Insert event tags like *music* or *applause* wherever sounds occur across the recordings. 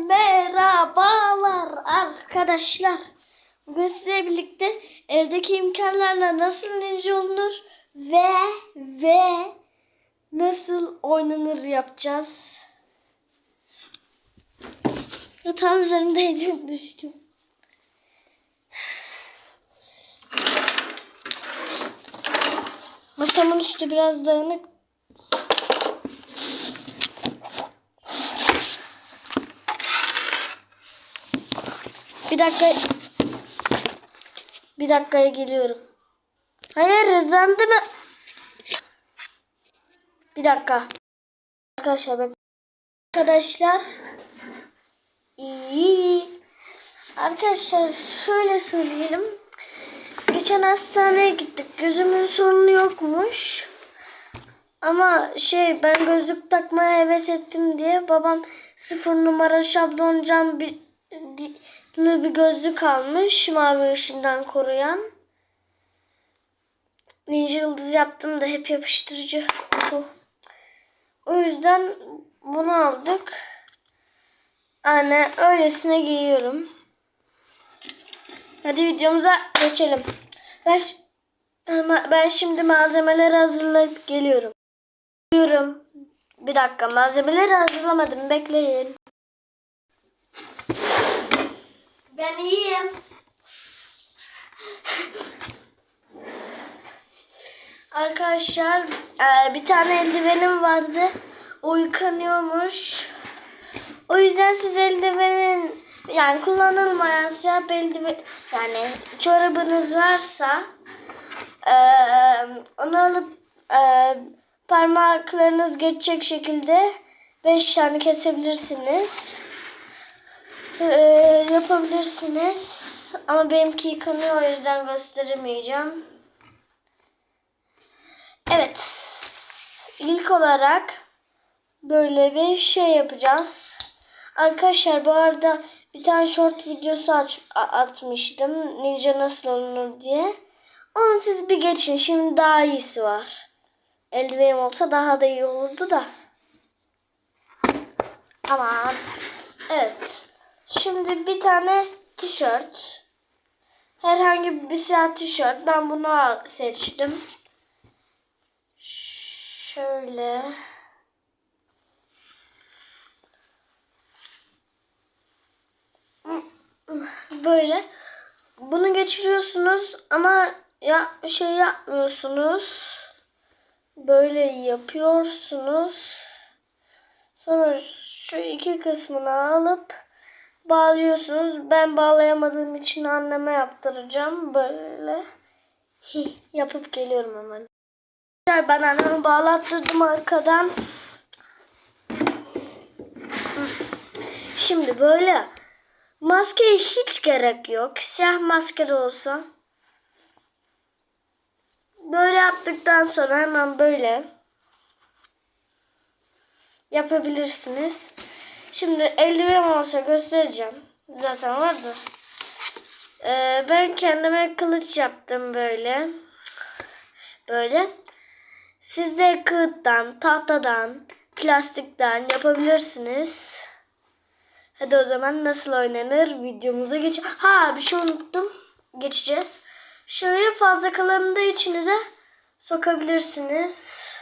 Merhabalar arkadaşlar. Bugün sizle birlikte evdeki imkanlarla nasıl ninja olunur ve ve nasıl oynanır yapacağız. Yatağın üzerindeydim düştüm. Masamın üstü biraz dağınık. Bir dakika. Bir dakikaya geliyorum. Hayır hızlandı mı? Bir dakika. Arkadaşlar bak. Arkadaşlar. İyi. Arkadaşlar şöyle söyleyelim. Geçen hastaneye gittik. Gözümün sorunu yokmuş. Ama şey ben gözlük takmaya heves ettim diye babam sıfır numara şablon cam bir bir gözlük almış mavi ışından koruyan. Ninja yıldız yaptım da hep yapıştırıcı bu. O yüzden bunu aldık. Yani öylesine giyiyorum. Hadi videomuza geçelim. Ben, ben şimdi malzemeleri hazırlayıp geliyorum. Geliyorum. Bir dakika malzemeleri hazırlamadım. Bekleyin. Ben iyiyim. Arkadaşlar eee, bir tane eldivenim vardı. O. O yüzden siz eldivenin yani kullanılmayan siyah eldiven yani çorabınız varsa eee, onu alıp eee, parmaklarınız geçecek şekilde 5 tane kesebilirsiniz. Eee, yapabilirsiniz. Ama benimki yıkanıyor o yüzden gösteremeyeceğim. Evet. İlk olarak böyle bir şey yapacağız. Arkadaşlar bu arada bir tane short videosu aç, atmıştım. Ninja nasıl olunur diye. Onu siz bir geçin. Şimdi daha iyisi var. Eldivenim olsa daha da iyi olurdu da. Aman. Evet. Şimdi bir tane tişört. Herhangi bir siyah tişört. Ben bunu seçtim. Şöyle. Böyle. Bunu geçiriyorsunuz ama ya şey yapmıyorsunuz. Böyle yapıyorsunuz. Sonra şu iki kısmını alıp bağlıyorsunuz. Ben bağlayamadığım için anneme yaptıracağım. Böyle. Yapıp geliyorum hemen. Ben anneme bağlattırdım arkadan. Şimdi böyle maskeye hiç gerek yok. Siyah maske de olsa. Böyle yaptıktan sonra hemen böyle yapabilirsiniz. Şimdi eldiven olsa göstereceğim. Zaten vardı. Ee, ben kendime kılıç yaptım böyle. Böyle. Siz de kağıttan, tahtadan, plastikten yapabilirsiniz. Hadi o zaman nasıl oynanır videomuza geç. Ha bir şey unuttum. Geçeceğiz. Şöyle fazla kalanını da içinize sokabilirsiniz.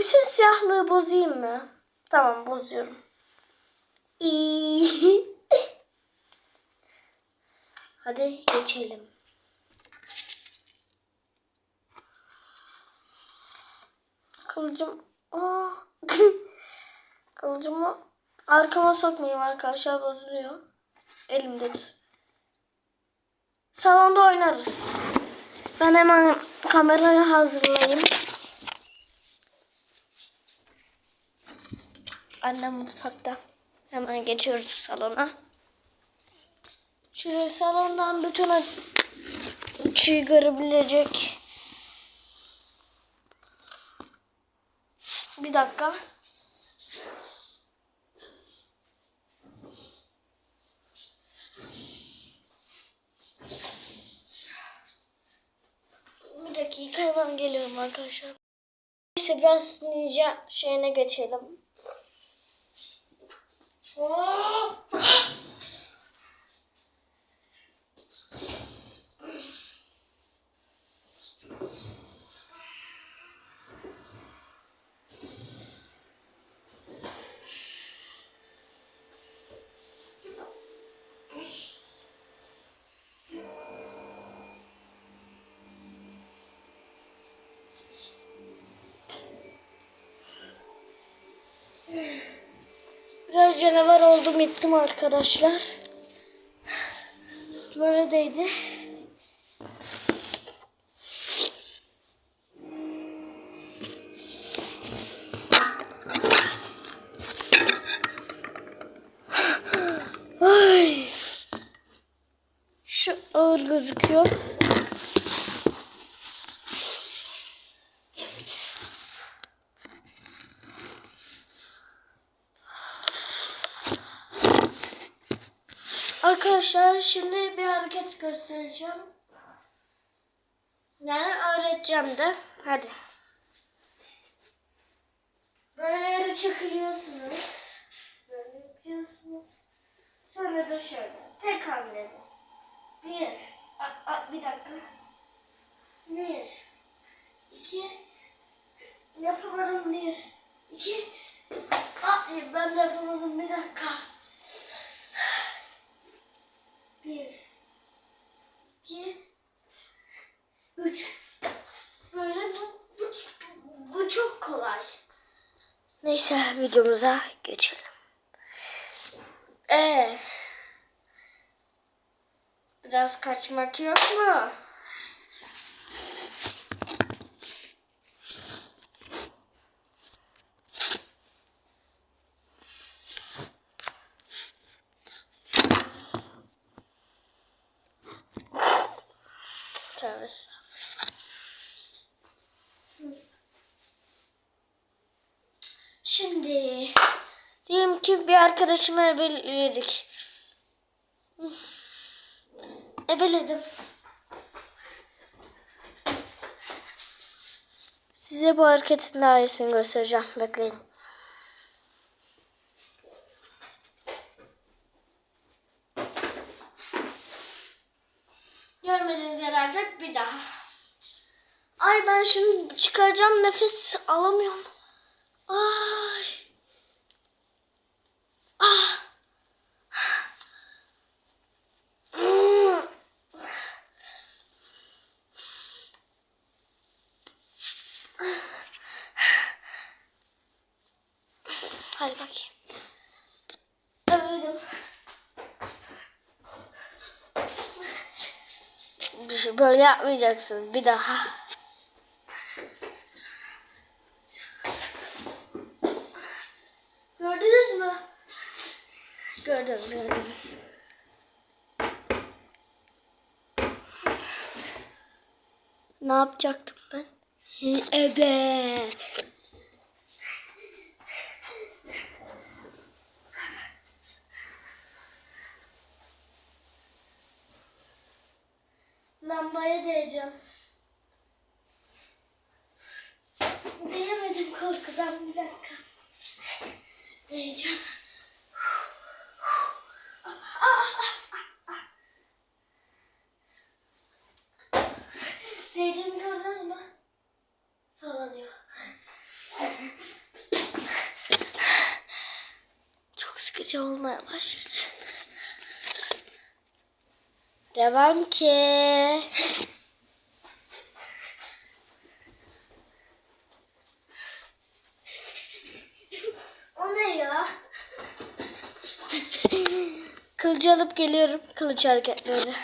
Bütün siyahlığı bozayım mı? Tamam bozuyorum. *laughs* Hadi geçelim. Kılıcım. Aa. *laughs* Kılıcımı arkama sokmayayım arkadaşlar bozuluyor. Elimde tut. Salonda oynarız. Ben hemen kamerayı hazırlayayım. Annem mutfakta. Hemen geçiyoruz salona. Şöyle salondan bütün açıyı görebilecek. Bir dakika. dakika hemen geliyorum arkadaşlar. Neyse biraz ninja şeyine geçelim. Oh! Biraz canavar oldum gittim arkadaşlar. Böyle değdi. Ay. Şu ağır gözüküyor. Arkadaşlar şimdi bir hareket göstereceğim. Yani öğreteceğim de. Hadi. Böyle yere çekiliyorsunuz. Böyle yapıyorsunuz. Sonra da şöyle. Tek hamlede. Bir. A, a, bir dakika. Bir. iki. Yapamadım bir. iki. Aa, ben de yapamadım bir dakika. Bir, iki, üç. Böyle bu, bu, bu çok kolay. Neyse videomuza geçelim. Ee, biraz kaçmak yok mu? Şimdi diyelim ki bir arkadaşımı ebeledik. Ebeledim. Size bu hareketin daha iyisini göstereceğim. Bekleyin. Görmediniz herhalde bir daha. Ay ben şunu çıkaracağım nefes alamıyorum. Ay. Ah. Hmm. Hadi bakayım. Öldüm. Böyle yapmayacaksın bir daha. Gördünüz mü? Gördünüz, gördünüz. Ne yapacaktım ben? Ebe. Lambaya değeceğim. Değemedim korkudan bir dakika. Değeceğim. Değdiğimi gördünüz mü? Sallanıyor. Çok sıkıcı olmaya başladı. Devam ki. O ne ya? Kılıcı alıp geliyorum. Kılıç hareketleri.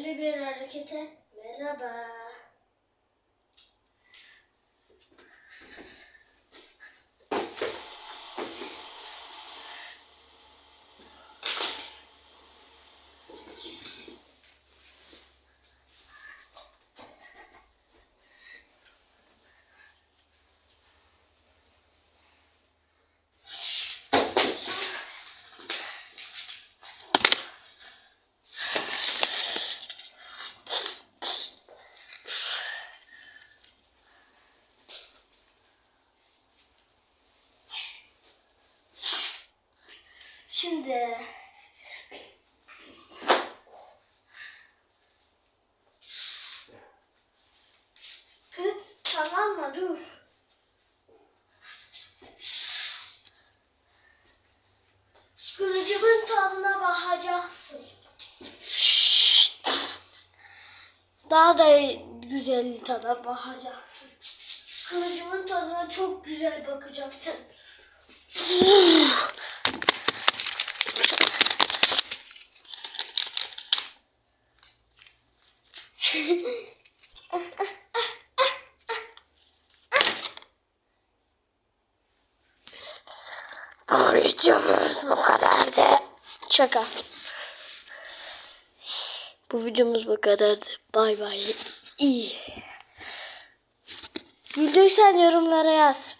Tehlikeli bir harekete merhaba. Şimdi Kız tamam mı dur. Kılıcımın tadına bakacaksın. Daha da güzel tada bakacaksın. Kılıcımın tadına çok güzel bakacaksın. Bu videomuz bu kadardı. Şaka. Bu videomuz bu kadardı. Bay bay. İyi. Güldüysen yorumlara yaz.